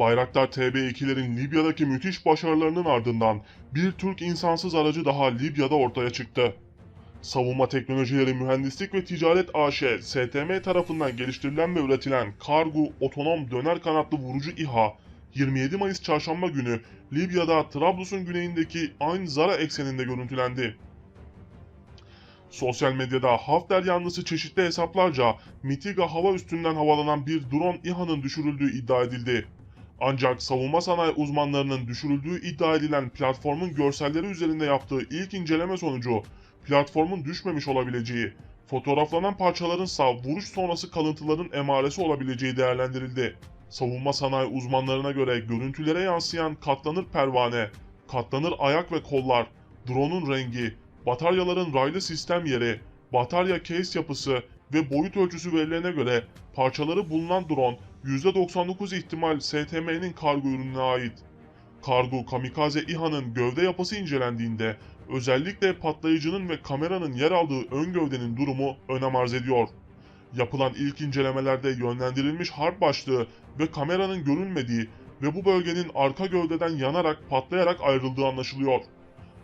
Bayraktar TB2'lerin Libya'daki müthiş başarılarının ardından bir Türk insansız aracı daha Libya'da ortaya çıktı. Savunma Teknolojileri Mühendislik ve Ticaret AŞ, STM tarafından geliştirilen ve üretilen kargo otonom döner kanatlı vurucu İHA, 27 Mayıs çarşamba günü Libya'da Trablus'un güneyindeki Ayn Zara ekseninde görüntülendi. Sosyal medyada Hafter yanlısı çeşitli hesaplarca Mitiga hava üstünden havalanan bir drone İHA'nın düşürüldüğü iddia edildi. Ancak savunma sanayi uzmanlarının düşürüldüğü iddia edilen platformun görselleri üzerinde yaptığı ilk inceleme sonucu platformun düşmemiş olabileceği, fotoğraflanan parçaların ise vuruş sonrası kalıntıların emaresi olabileceği değerlendirildi. Savunma sanayi uzmanlarına göre görüntülere yansıyan katlanır pervane, katlanır ayak ve kollar, drone'un rengi, bataryaların raylı sistem yeri, batarya case yapısı ve boyut ölçüsü verilerine göre parçaları bulunan drone %99 ihtimal STM'nin kargo ürününe ait. Kargo Kamikaze İHA'nın gövde yapısı incelendiğinde özellikle patlayıcının ve kameranın yer aldığı ön gövdenin durumu önem arz ediyor. Yapılan ilk incelemelerde yönlendirilmiş harp başlığı ve kameranın görünmediği ve bu bölgenin arka gövdeden yanarak patlayarak ayrıldığı anlaşılıyor.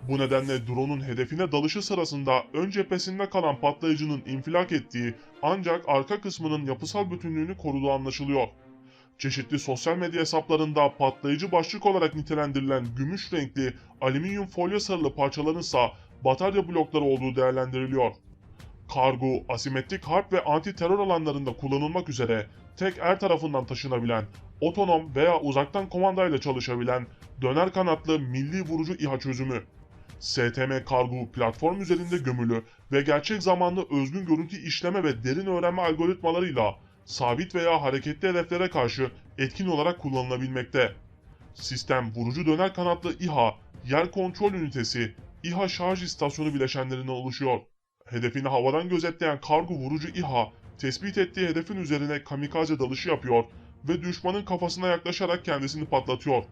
Bu nedenle drone'un hedefine dalışı sırasında ön cephesinde kalan patlayıcının infilak ettiği ancak arka kısmının yapısal bütünlüğünü koruduğu anlaşılıyor. Çeşitli sosyal medya hesaplarında patlayıcı başlık olarak nitelendirilen gümüş renkli alüminyum folyo sarılı parçaların ise batarya blokları olduğu değerlendiriliyor. Kargo, asimetrik harp ve anti-terör alanlarında kullanılmak üzere tek er tarafından taşınabilen, otonom veya uzaktan kumandayla çalışabilen döner kanatlı milli vurucu İHA çözümü. STM Kargo platform üzerinde gömülü ve gerçek zamanlı özgün görüntü işleme ve derin öğrenme algoritmalarıyla sabit veya hareketli hedeflere karşı etkin olarak kullanılabilmekte. Sistem vurucu döner kanatlı İHA, yer kontrol ünitesi, İHA şarj istasyonu bileşenlerinden oluşuyor. Hedefini havadan gözetleyen kargo vurucu İHA, tespit ettiği hedefin üzerine kamikaze dalışı yapıyor ve düşmanın kafasına yaklaşarak kendisini patlatıyor.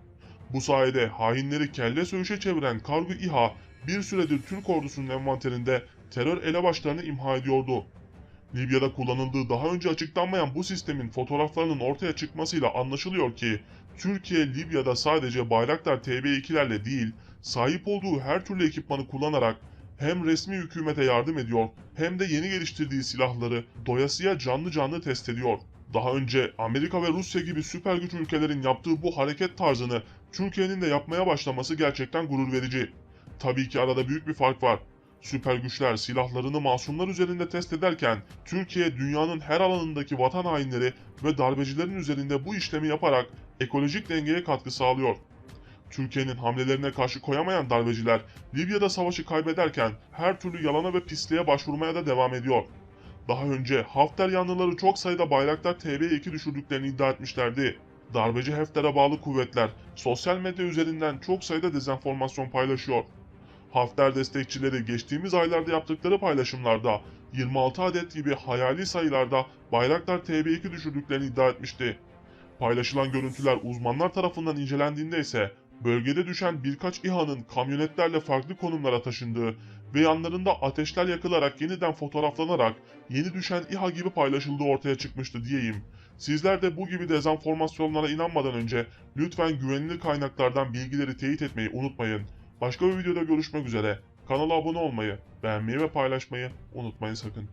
Bu sayede hainleri kelle söğüşe çeviren kargo İHA bir süredir Türk ordusunun envanterinde terör elebaşlarını imha ediyordu. Libya'da kullanıldığı daha önce açıklanmayan bu sistemin fotoğraflarının ortaya çıkmasıyla anlaşılıyor ki Türkiye Libya'da sadece Bayraktar TB2'lerle değil sahip olduğu her türlü ekipmanı kullanarak hem resmi hükümete yardım ediyor hem de yeni geliştirdiği silahları doyasıya canlı canlı test ediyor. Daha önce Amerika ve Rusya gibi süper güç ülkelerin yaptığı bu hareket tarzını Türkiye'nin de yapmaya başlaması gerçekten gurur verici. Tabii ki arada büyük bir fark var. Süper güçler silahlarını masumlar üzerinde test ederken Türkiye dünyanın her alanındaki vatan hainleri ve darbecilerin üzerinde bu işlemi yaparak ekolojik dengeye katkı sağlıyor. Türkiye'nin hamlelerine karşı koyamayan darbeciler Libya'da savaşı kaybederken her türlü yalana ve pisliğe başvurmaya da devam ediyor. Daha önce Hafter yanlıları çok sayıda Bayraktar TB2 düşürdüklerini iddia etmişlerdi. Darbeci Hafter'e bağlı kuvvetler sosyal medya üzerinden çok sayıda dezenformasyon paylaşıyor. Hafter destekçileri geçtiğimiz aylarda yaptıkları paylaşımlarda 26 adet gibi hayali sayılarda Bayraktar TB2 düşürdüklerini iddia etmişti. Paylaşılan görüntüler uzmanlar tarafından incelendiğinde ise bölgede düşen birkaç İHA'nın kamyonetlerle farklı konumlara taşındığı ve yanlarında ateşler yakılarak yeniden fotoğraflanarak yeni düşen İHA gibi paylaşıldığı ortaya çıkmıştı diyeyim. Sizler de bu gibi dezenformasyonlara inanmadan önce lütfen güvenilir kaynaklardan bilgileri teyit etmeyi unutmayın. Başka bir videoda görüşmek üzere. Kanala abone olmayı, beğenmeyi ve paylaşmayı unutmayın sakın.